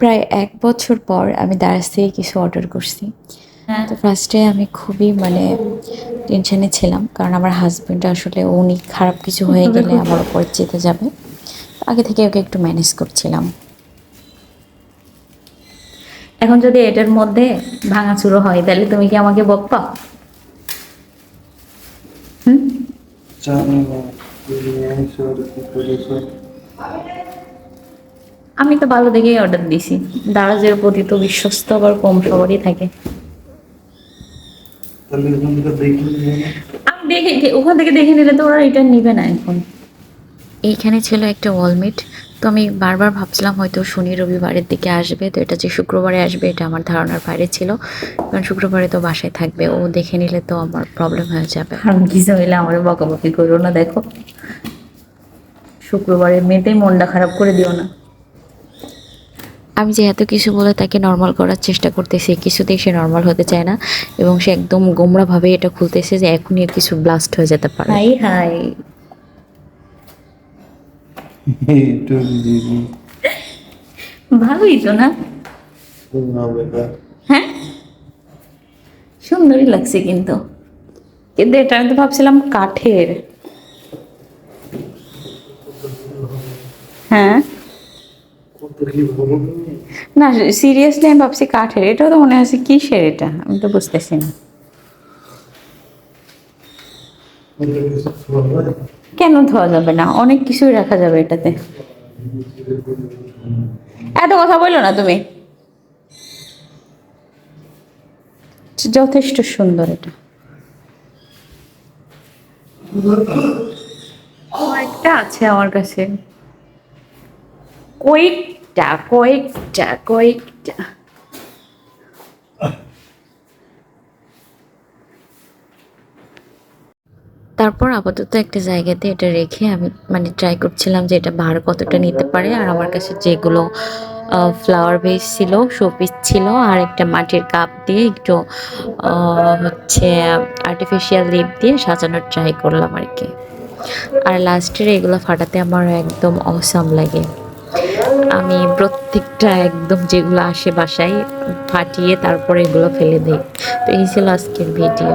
প্রায় এক বছর পর আমি দারাজ থেকে কিছু অর্ডার করছি। হ্যাঁ। তো ফার্স্টে আমি খুবই মানে টেনশনে ছিলাম কারণ আমার হাজব্যান্ড আসলে উনি খারাপ কিছু হয়ে গেলে আমার ওপর যেতে যাবে। আগে থেকে ওকে একটু ম্যানেজ করছিলাম। এখন যদি এটার মধ্যে ভাঙাচুরো হয় তাহলে তুমি কি আমাকে বকবা হুম জানি না বিরিয়ানি সর কি করেছ আমি তো ভালো দেখেই অর্ডার দিছি। দারাজের প্রতি তো বিশ্বস্ত আবার কম সবারই থাকে। আমি দেখে ওখান থেকে দেখে নিলে তো ওরা রিটার্ন নিবে না এখন। এইখানে ছিল একটা ওয়ালমেট। তো আমি বারবার ভাবছিলাম হয়তো শনি রবিবারের দিকে আসবে তো এটা যে শুক্রবারে আসবে এটা আমার ধারণার বাইরে ছিল। কারণ শুক্রবারে তো বাসায় থাকবে ও দেখে নিলে তো আমার প্রবলেম হয়ে যাবে। আমি কিছু হইলে আমার বকাবকি করো না দেখো। শুক্রবারে মেয়েতেই মনটা খারাপ করে দিও না। আমি যে এত কিছু বলে তাকে নর্মাল করার চেষ্টা করতেছি, কিছুতেই সে নর্মাল হতে চায় না এবং সে একদম গোমরাভাবে এটা খুলতেছে যে এখনই কিছু ব্লাস্ট হয়ে যেতে পারে। হাই হাই। ভালোই তো না? হ্যাঁ? সুন্দরই লাগছে কিন্তু। কিন্তু এটা আমি তো ভাবছিলাম কাঠের। হ্যাঁ? না সিরিয়াসলি আমি ভাবছি কাঠের। এটাও তো মনে হচ্ছে কিসের এটা? আমি তো বুঝতেছি না। কেন ধোয়া যাবে না? অনেক কিছুই রাখা যাবে এটাতে। এত কথা বলল না তুমি? যথেষ্ট সুন্দর এটা। কয়েকটা আছে আমার কাছে। কয়েকটা কয়েকটা কয়েকটা তারপর আপাতত একটা জায়গাতে এটা রেখে আমি মানে ট্রাই করছিলাম যে এটা ভার কতটা নিতে পারে। আর আমার কাছে যেগুলো ফ্লাওয়ার বেস ছিল শোপিস ছিল, আর একটা মাটির কাপ দিয়ে একটু হচ্ছে আর্টিফিশিয়াল লিপ দিয়ে সাজানোর ট্রাই করলাম আর কি। আর লাস্টের এগুলো ফাটাতে আমার একদম অসাম লাগে। আমি প্রত্যেকটা একদম যেগুলো আসে বাসায় ফাটিয়ে তারপরে এগুলো ফেলে দিই। তো এই ছিল আজকের ভিডিও